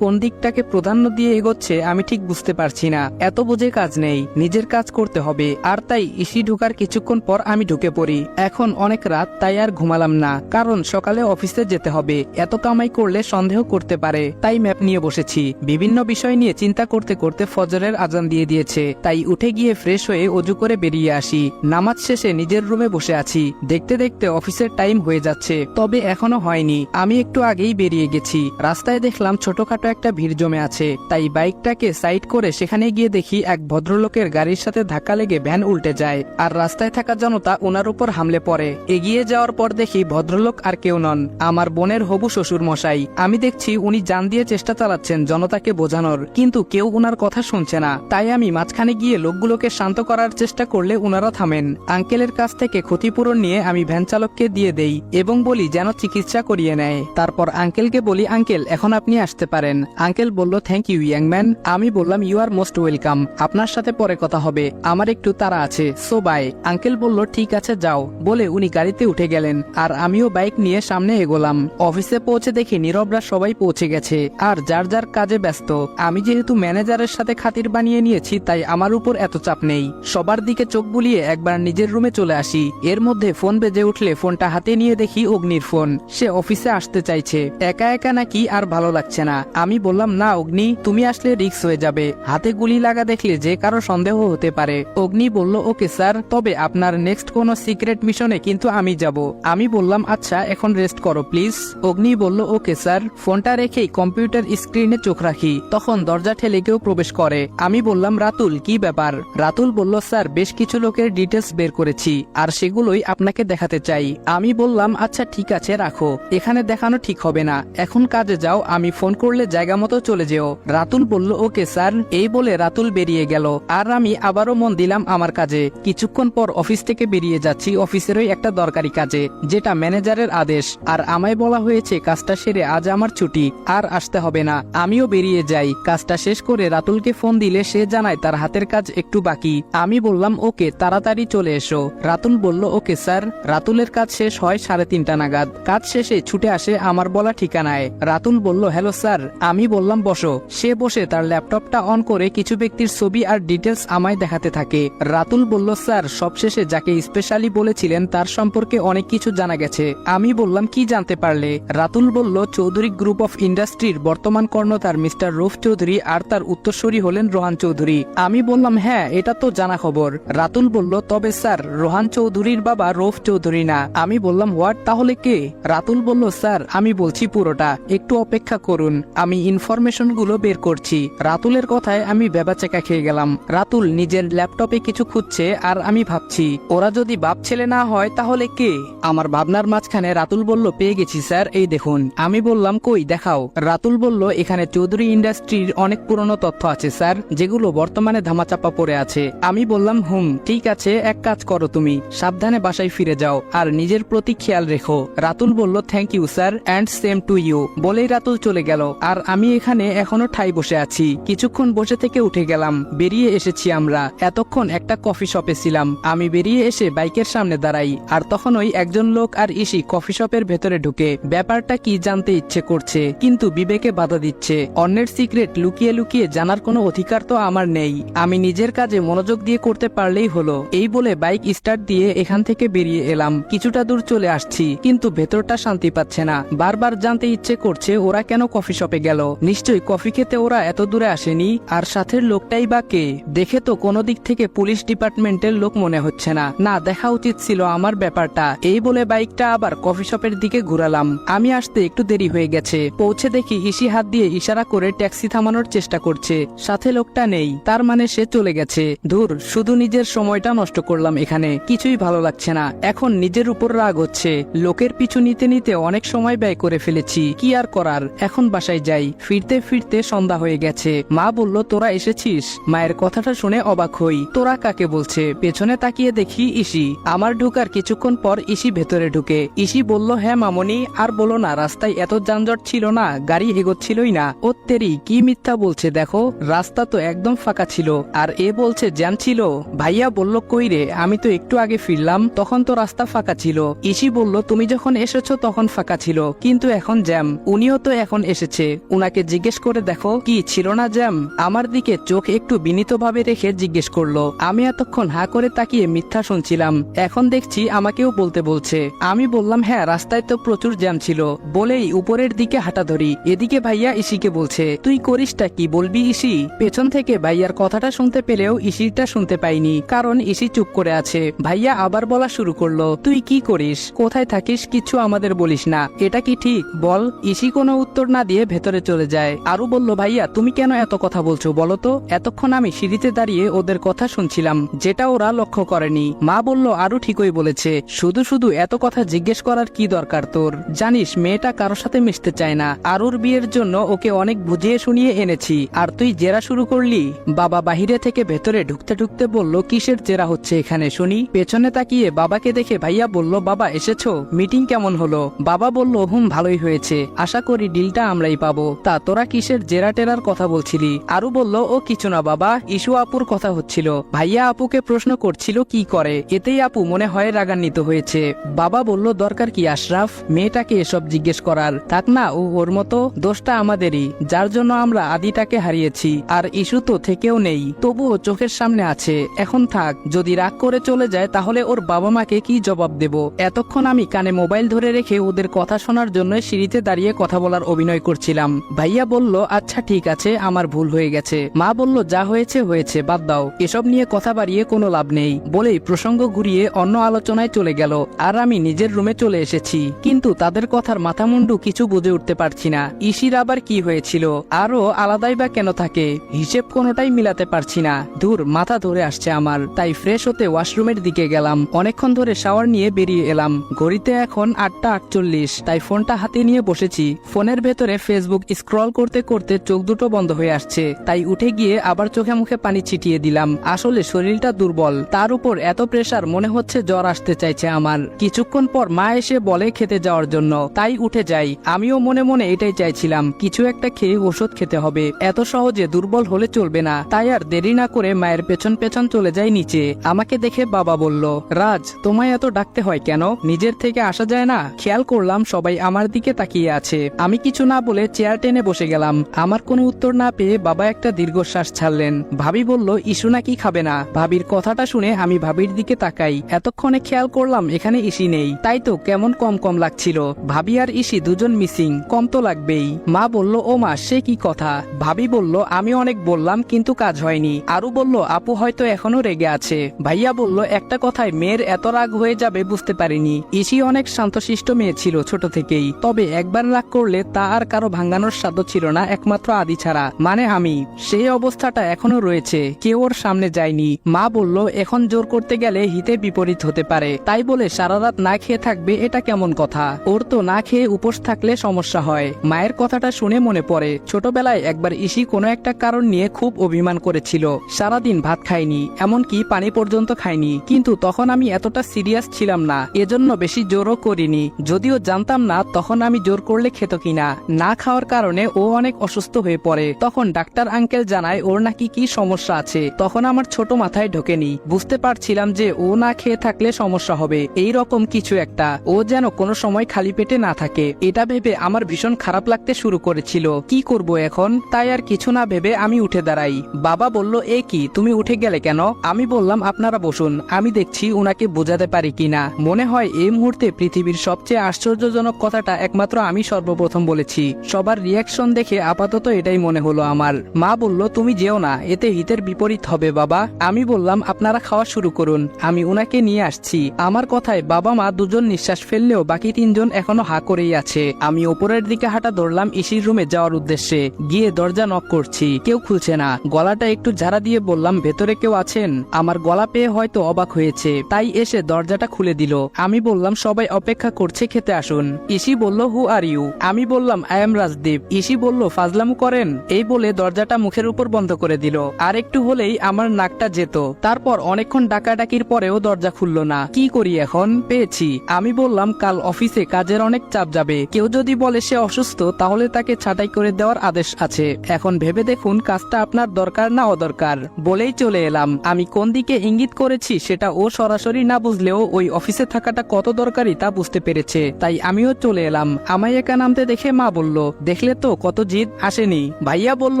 কোন দিকটাকে প্রাধান্য দিয়ে এগোচ্ছে আমি ঠিক বুঝতে পারছি না। এত বুঝে কাজ নেই, নিজের কাজ করতে হবে, আর তাই ইসি ঢুকার কিছুক্ষণ পর আমি ঢুকে পড়ি। এখন অনেক রাত, তাই আর ঘুমালাম না, কারণ সকালে অফিসে যেতে হবে। এত কামাই করলে সন্দেহ করতে পারে, তাই ম্যাপ নিয়ে বসেছি। বিভিন্ন বিষয় নিয়ে চিন্তা করতে করতে ফজরের আজান দিয়ে দিয়েছে, তাই উঠে গিয়ে ফ্রেশ হয়ে অজু করে বেরিয়ে আসি। নামাজ শেষে নিজের রুমে বসে আছি, দেখতে দেখতে অফিসের টাইম হয়ে যাচ্ছে, তবে এখনও হয়নি। আমি একটু আগেই বেরিয়ে গেছি, রাস্তায় দেখলাম ছোটখাটো একটা ভিড় জমে আছে। তাই বাইকটাকে সাইড করে সেখানে গিয়ে দেখি এক ভদ্রলোকের গাড়ির সাথে ধাক্কা লেগে ভ্যান উল্টে যায়। আর রাস্তায় থাকা জনতা ওনার উপর হামলে পড়ে। এগিয়ে যাওয়ার পর দেখি ভদ্রলোক আর কেউ নন। আমার বোনের হবু শ্বশুর মশাই আমি দেখছি উনি জান দিয়ে চেষ্টা চালাচ্ছেন জনতাকে বোঝানোর। কিন্তু কেউ উনার কথা শুনছে না। তাই আমি মাঝখানে গিয়ে লোকগুলোকে শান্ত করার চেষ্টা করলে উনারা থামেন। আঙ্কেলের কাছ থেকে ক্ষতিপূরণ নিয়ে আমি ভ্যান চালককে দিয়ে দেই এবং বলি যেন চিকিৎসা করিয়ে নেয়। তারপর আঙ্কেলকে বলি, আঙ্কেল, এখন আপনি আসতে পারেন। আঙ্কেল বলল থ্যাংক ইউ ইয়াং ম্যান আমি বললাম ইউ আর মোস্ট ওয়েলকাম আপনার সাথে পরে কথা হবে। আমার একটু তারা আছে। সো বাই আঙ্কেল বলল, ঠিক আছে, যাও। বলে উনি গাড়িতে উঠে গেলেন। আর আমিও বাইক নিয়ে সামনে এগোলাম। অফিসে পৌঁছে দেখি নীরবরা সবাই পৌঁছে গেছে। আর যার যার কাজে ব্যস্ত। আমি যেহেতু ম্যানেজারের সাথে খাতির বানিয়ে নিয়েছি, তাই আমার উপর এত চাপ নেই। সবার দিকে চোখ বুলিয়ে একবার নিজের রুমে চলে আসি। এর মধ্যে ফোন বেজে উঠলে ফোনটা হাতে নিয়ে দেখি অগ্নির ফোন। সে অফিসে আসতে চাইছে। একা একা নাকি আর ভালো লাগছে না। আমি বললাম, না, অগ্নি, তুমি আসলে রিক্স হয়ে যাবে। হাতে গুলি লাগা দেখলে যে কারও সন্দেহ হতে পারে। অগ্নি বলল, ওকে স্যার, তবে আপনার নেক্সট কোনো সিক্রেট মিশনে কিন্তু আমি যাব। আমি বললাম আচ্ছা এখন রেস্ট করো, প্লিজ। অগ্নি বলল, ওকে স্যার, ফোনটা রেখেই কম্পিউটার স্ক্রিনে চোখ রাখি। তখন দরজা ঠেলে কেউ প্রবেশ করে। আমি বললাম, রাতুল, কি ব্যাপার? রাতুল বলল, স্যার, বেশ কিছু লোকের ডিটেলস বের করেছি, আর সেগুলোই আপনাকে দেখাতে চাই। আমি বললাম আচ্ছা ঠিক আছে, রাখো। এখানে দেখানো ঠিক হবে না। এখন কাজে যাও, আমি ফোন করলে জায়গা মতো চলে যেও। রাতুল বলল, ওকে, স্যার। এই বলে রাতুল বেরিয়ে গেল। আর আমি আবারও মন দিলাম আমার কাজে। কিছুক্ষণ পর অফিস থেকে বেরিয়ে যাচ্ছি অফিসেরই একটা দরকারি কাজে, যেটা ম্যানেজারের আদেশ। আর আমায় বলা হয়েছে, কাজটা সেরে আজ আমার ছুটি, আর আসতে হবে না। আমিও বেরিয়ে যাই। কাজটা শেষ করে রাতুলকে ফোন দিলে সে জানায়, তার হাতের কাজ একটু বাকি। আমি বললাম, ওকে, তাড়াতাড়ি চলে এসো। রাতুল বলল, ওকে, স্যার। রাতুলের কাজ শেষ হয় সাড়ে তিনটা নাগাদ। কাজ শেষে ছুটে আসে আমার বলা ঠিকানায়। রাতুল বলল, হ্যালো, স্যার। আমি বললাম, বসো। সে বসে তার ল্যাপটপটা অন করে কিছু ব্যক্তির ছবি আর ডিটেলস আমায় দেখাতে থাকে। রাতুল বলল, স্যার, সবশেষে যাকে স্পেশালি বলেছিলেন তার সম্পর্কে অনেক কিছু জানা গেছে। আমি বললাম, কি জানতে পারলে? রাতুল বলল, চৌধুরী গ্রুপ অফ ইন্ডাস্ট্রির বর্তমান কর্ণধার মিস্টার রুফ চৌধুরী আর তার উত্তরসূরি হলেন রোহান চৌধুরী। আমি বললাম হ্যাঁ এটা তো জানা খবর। রাতুল বলল, তবে স্যার, রোহান চৌধুরীর বাবা রৌফ চৌধুরী না। আমি বললাম, হোয়াট? তাহলে কে? রাতুল বলল, স্যার, আমি বলছি পুরোটা। একটু অপেক্ষা করুন। আমি ইনফরমেশনগুলো বের করছি। রাতুলের কথায় আমি বেবাচেকা খেয়ে গেলাম। রাতুল নিজের ল্যাপটপে কিছু খুঁজছে আর আমি ভাবছি, ওরা যদি বাপ ছেলে না হয় তাহলে কে? আমার ভাবনার মাঝখানে রাতুল বলল, পেয়ে গেছি স্যার, এই দেখুন। আমি বললাম, কই, দেখাও। রাতুল বলল, এখানে চৌধুরী ইন্ডাস্ট্রির অনেক পুরনো তথ্য আছে স্যার, যেগুলো বর্তমানে ধামাচাপা পড়ে আছে। আমি বললাম, হুম, ঠিক আছে, এক কাজ করো তুমি, সাবধানে বাসায় ফিরে যাও, আর নিজের প্রতি খেয়াল রেখো। রাতুল বলল, thank you sir, and same to you. বলেই রাতুল চলে গেল, আর আমি এখানে এখনও ঠাই বসে আছি। কিছুক্ষণ বসে থেকে উঠে গেলাম। বেরিয়ে এসেছি আমরা। এতক্ষণ একটা কফি শপে ছিলাম। আমি বেরিয়ে এসে বাইকের সামনে দাঁড়াই। আর তখন ওই একজন লোক আর ইসি কফি শপের ভেতরে ঢুকে। ব্যাপারটা কি জানতে ইচ্ছে করছে, কিন্তু বিবেকে বাধা দিচ্ছে। অন্যের সিক্রেট লুকিয়ে লুকিয়ে জানার কোনো অধিকার তো আমার নেই। আমি নিজের কাজে মনোযোগ দিয়ে করতে পারলেই হলো। এই বলে বাইক স্টার্ট দিয়ে এখান থেকে বেরিয়ে এলাম। কিছুটা দূর চলে আসছি, কিন্তু ভেতরটা শান্তি পাচ্ছে না। বারবার জানতে ইচ্ছে করছে, ওরা কেন কফি শপে গেল। নিশ্চয়ই কফি খেতে ওরা এত দূরে আসেনি, আর সাথের লোকটাই বা কে? দেখে তো কোনো দিক থেকে পুলিশ ডিপার্টমেন্টের লোক মনে হচ্ছে না। না, দেখা উচিত ছিল আমার ব্যাপারটা। এই বলে বাইকটা আবার কফি শপের দিকে ঘুরালাম। আমি আসতে একটু দেরি হয়ে গেছে। পৌঁছে দেখি ইসি হাত দিয়ে ইশারা করে ট্যাক্সি থামানোর চেষ্টা করছে। সাথে লোকটা নেই, তার মানে সে চলে গেছে। ধুর, শুধু নিজের সময়টা নষ্ট করলাম এখানে। কিছুই ভালো লাগছে না। এখন নিজের উপর রাগ হচ্ছে। লোকের পিছু নিতে নিতে অনেক সময় ব্যয় করে ফেলেছি। কি আর করার? এখন বাসায় যাই। ফিরতে ফিরতে সন্ধ্যা হয়ে গেছে। মা বলল, তোরা এসেছিস? মায়ের কথাটা শুনে অবাক হই। তোরা কাকে? বলছে। পেছনে তাকিয়ে দেখি ইসি। আমার ঢুকার কিছুক্ষণ পর ইসি ভেতরে ঢুকে। ইসি বলল হ্যাঁ মামনি, আর বলো না, রাস্তায় এত যানজট ছিল না, গাড়ি এগোচ্ছিলই না। ও তেরি কি মিথ্যা বলছে দেখো, রাস্তা তো একদম ফাঁকা ছিল। আর এ বলছে, জ্যাম ছিল? ভাইয়া বলল, কই রে, আমি তো একটু আগে ফিরলাম, তখন তো রাস্তা ফাঁকা ছিল। ইসি বলল, তুমি যখন এসেছ তখন ফাঁকা ছিল, কিন্তু এখন জ্যাম। উনিও তো এখন এসেছে। উনাকে জিজ্ঞেস করে দেখো, কি ছিল না জ্যাম? আমার দিকে চোখ একটু বিনীতভাবে রেখে জিজ্ঞেস করল। আমি এতক্ষণ হা করে তাকিয়ে মিথ্যা শুনছিলাম। এখন দেখছি আমাকেও বলতে বলছে। আমি বললাম হ্যাঁ রাস্তায় তো প্রচুর জ্যাম ছিল। বলেই উপরের দিকে হাঁটা ধরি। এদিকে ভাইয়া ইসিকে বলছে, তুই করিসটা কি বলবি ইসি? পেছন থেকে ভাইয়ার কথাটা শুনতে পেলেও ইসিটা শুনতে পাইনি, কারণ ইসি চুপ করে আছে। ভাইয়া আবার বলা শুরু করল, তুই কি করিস? কোথায় থাকিস? কিছু আমাদের বলিস না। এটা কি ঠিক? বল। ইসি কোনো উত্তর না দিয়ে ভেতরে চলে যায়। আরু বলল, ভাইয়া, তুমি কেন এত কথা বলছো বলো তো? এতক্ষণ আমি সিঁড়িতে দাঁড়িয়ে ওদের কথা শুনছিলাম, যেটা ওরা লক্ষ্য করেনি। মা বলল, আরও ঠিকই বলেছে। শুধু শুধু এত কথা জিজ্ঞেস করার কি দরকার তোর? জানিস, মেয়েটা কারও সাথে মিশতে চায় না। আরুর বিয়ের জন্য ওকে অনেক বুঝিয়ে শুনিয়ে এনেছি। আর তুই জেরা শুরু করলি? বাবা বাহিরে থেকে ভেতরে ঢুকতে ঢুকতে বলল, কিসের জেরা হচ্ছে এখানে শুনি? পেছনে তাকিয়ে বাবাকে দেখে ভাইয়া বলল, বাবা, এসেছ? মিটিং কেমন হলো? বাবা বলল, হুম, ভালোই হয়েছে। আশা করি ডিলটা আমরাই পাবো। তা তোরা কিসের জেরা টেরার কথা বলছিলি? আরু বলল, ও, কিছু না বাবা ইস্যু আপুর কথা হচ্ছিল। ভাইয়া আপুকে প্রশ্ন করছিল, কি করে? এতেই আপু মনে হয় রাগান্বিত হয়েছে। বাবা বলল, দরকার কি আশরাফ? মেয়েটাকে এসব জিজ্ঞেস করার। থাক না, ও ওর মতো, দোষটা আমাদেরই। যার জন্য আমরা আদিটাকে হারিয়েছি, আর ইস্যু তো থেকেও নেই। তবুও চোখের সামনে আছে। এখন থাক, যদি রাগ করে চলে যায়, তাহলে ওর বাবা মাকে কি জবাব দেব? এতক্ষণ আমি কানে মোবাইল ধরে রেখে ওদের কথা শোনার জন্য সিঁড়িতে দাঁড়িয়ে কথা বলার অভিনয় করছিলাম। ভাইয়া বলল আচ্ছা ঠিক আছে, আমার ভুল হয়ে গেছে। মা বলল, যা হয়েছে হয়েছে, বাদ দাও। এসব নিয়ে কথা বাড়িয়ে কোনো লাভ নেই। বলেই প্রসঙ্গ ঘুরিয়ে অন্য আলোচনায় চলে গেল। আর আমি নিজের রুমে চলে এসেছি। কিন্তু তাদের কথার মাথামুন্ডু কিছু বুঝে উঠতে পারছি না। ইসির আবার কি হয়েছিল? আরও আলাদাই বা কেন থাকে? হিসেব কোনোটাই মিলাতে পারছি না। দূর মাথা ধরে আসছে আমার। তাই ফ্রেশ হতে ওয়াশরুমের দিকে গেলাম। অনেকক্ষণ ধরে শাওয়ার নিয়ে বেরিয়ে এলাম। ঘড়িতে এখন আটটা আটচল্লিশ। তাই ফোনটা হাতে নিয়ে বসেছি। ফোনের ভেতরে ফেসবুক স্ক্রল করতে করতে চোখ দুটো বন্ধ হয়ে আসছে। তাই উঠে গিয়ে আবার চোখে মুখে পানি ছিটিয়ে দিলাম। আসলে শরীরটা দুর্বল। তার উপর এত প্রেশার মনে হচ্ছে জ্বর আসতে চাইছে আমার। কিছুক্ষণ পর মা এসে বলে খেতে যাওয়ার জন্য। তাই উঠে যাই। আমিও মনে মনে এটাই চাইছিলাম, কিছু একটা খেয়ে ওষুধ খেতে হবে। এত সহজে দুর্বল হলে চলবে না। তাই আর দেরি না করে মায়ের পেছন পেছন চলে যাই নিচে। আমাকে দেখে বাবা বলল, রাজ, তোমায় এত ডাকতে হয় কেন? নিজের থেকে আসা যায় না? খেয়াল করলাম সবাই আমার দিকে তাকিয়ে আছে। আমি কিছু না বলে চেয়ার টেনে বসে গেলাম। আমার কোনো উত্তর না পেয়ে বাবা একটা দীর্ঘশ্বাস ছাড়লেন। ভাবি বলল ইস্যু নাকি খাবে না? ভাবির কথাটা শুনে আমি ভাবির দিকে তাকাই। এতক্ষণে খেয়াল করলাম এখানে ইসি নেই। তাই তো কেমন কম কম লাগছিল। ভাবি আর ইসি দুজন মিসিং, কম তো লাগবেই। মা বলল, ও মা, সে কি কথা? ভাবি বলল, আমি অনেক বললাম, কিন্তু কাজ হয়নি। আরু বলল, আপু হয়তো এখনও রেগে আছে। ভাইয়া বলল, একটা কথায় মেয়ের এত রাগ হয়ে যাবে বুঝতে পারিনি। ইসি অনেক শান্তশিষ্ট মেয়ে ছিল ছোট থেকেই। তবে একবার রাগ করলে তা আর কারও ভাঙানোর সাধ্য ছিল না একমাত্র আদি ছাড়া। মানে আমি, সেই অবস্থাটা এখনও রয়েছে। কেউ ওর সামনে যায়নি। মা বলল, এখন জোর করতে গেলে হিতে বিপরীত হতে পারে। তাই বলে সারা রাত না খেয়ে থাকবে এটা কেমন কথা? ওর তো না খেয়ে উপোস থাকলে সমস্যা হয়। মায়ের কথাটা শুনে মনে পড়ে। ছোটবেলায় একবার ইসি কোনো একটা কারণ নিয়ে খুব অভিমান করেছিল। সারাদিন ভাত খায়নি, এমনকি পানি পর্যন্ত খায়নি। কিন্তু তখন আমি এতটা সিরিয়াস ছিলাম না। এজন্য বেশি জোরও করিনি। যদিও জানতাম না তখন আমি জোর করলে খেত কিনা। না খাওয়ার কারণে ও অনেক অসুস্থ হয়ে পড়ে। তখন ডাক্তার আঙ্কেল জানায়, ওর নাকি কি সমস্যা আছে? তখন আমার ছোট মাথায় ঢোকেনি। বুঝতে পারছিলাম যে ও না খেয়ে থাকলে সমস্যা হবে। এই রকম কিছু একটা। ও যেন কোনো সময় খালি পেটে না থাকে। এটা ভেবে আমার ভীষণ খারাপ লাগতে শুরু করেছিল। কি করব এখন? তাই আর কিছু না ভেবে আমি উঠে দাঁড়াই। বাবা বলল, এ কি, তুমি উঠে গেলে কেন? আমি বললাম, আপনারা বসুন। আমি দেখছি উনাকে বোঝাতে পারি কিনা মনে হয়, এই মুহূর্তে পৃথিবীর সবচেয়ে আশ্চর্যজনক কথাটা একমাত্র আমি সর্বপ্রথম বলেছি। সবার রিয়াকশন দেখে আপাতত এটাই মনে হলো আমার। মা বলল, তুমি যেও না, এতে হিতের বিপরীত হবে বাবা। আমি বললাম, আপনারা খাওয়া শুরু করুন, আমি উনাকে নিয়ে আসছি। আমার কথায় বাবা মা দুজন নিঃশ্বাস ফেললেও বাকি তিনজন এখনও হা করেই আছে। আমি ওপরের দিকে হাঁটা ধরলাম ইসির রুমে যাওয়ার উদ্দেশ্যে। গিয়ে দরজা নক করছি, কেউ খুলছে না। গলাটা একটু ঝাড়া দিয়ে বললাম, ভেতরে কেউ আছেন? আমার গলা পেয়ে হয়তো অবাক হয়েছে, তাই এসে দরজাটা খুলে দিল। আমি বললাম, সবাই অপেক্ষা করছে, খেতে আসুন। ইসি বলল, হু আর ইউ? আমি বললাম, আই এম রাজদীপ। ইসি বলল, ফাজলামু করেন। এই বলে দরজাটা মুখের উপর বন্ধ করে দিল। আর একটু হলেই আমার নাকটা যেত। তারপর অনেকক্ষণ ডাকাডাকির পরেও দরজা খুললো না। কি করি এখন? পেয়েছি। আমি বললাম, কাল অফিসে কাজের অনেক চাপ যাবে। কেউ যদি বলে সে অসুস্থ, তাহলে তাকে ছাঁটাই করে দেওয়ার আদেশ আছে। এখন ভেবে দেখুন, কাজটা আপনার দরকার না অদরকার। বলেই চলে এলাম। আমি কোন দিকে ইঙ্গিত করেছি, সেটা ও সরাসরি না বুঝলেও ওই অফিসে থাকাটা কত দরকারি তা বুঝতে পেরেছে। তাই আমিও চলে এলাম। আমায় একা নামতে দেখে মা বলল দেখে দেখলে তো কত জিদ আসেনি। ভাইয়া বলল,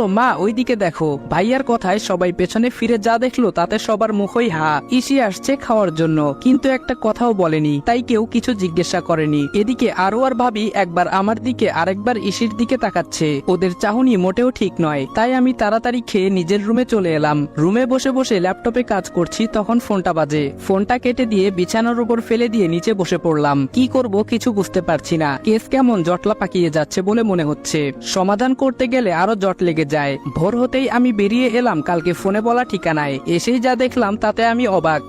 মা, ওইদিকে দেখো। ভাইয়ার কথায় সবাই পেছনে ফিরে যা দেখল, তাতে সবার মুখই হা, ইসি আসছে খাওয়ার জন্য। কিন্তু একটা কথাও বলেনি, তাই কেউ কিছু জিজ্ঞাসা করেনি। এদিকে আরও আর ভাবি একবার আমার দিকে, আরেকবার ইসির দিকে তাকাচ্ছে। ওদের চাহনি মোটেও ঠিক নয়। তাই আমি তাড়াতাড়ি খেয়ে নিজের রুমে চলে এলাম। রুমে বসে বসে ল্যাপটপে কাজ করছি, তখন ফোনটা বাজে। ফোনটা কেটে দিয়ে বিছানার উপর ফেলে দিয়ে নিচে বসে পড়লাম। কি করব কিছু বুঝতে পারছি না। কেস কেমন জটলা পাকিয়ে যাচ্ছে বলে মনে হচ্ছে। সমাধান করতে গেলে আরও জট লেগে যায়। ভোর হতেই আমি বেরিয়ে এলাম, কালকে ফোনে বলা ঠিকানায়। এসেই যা দেখলাম, তাতে আমি অবাক।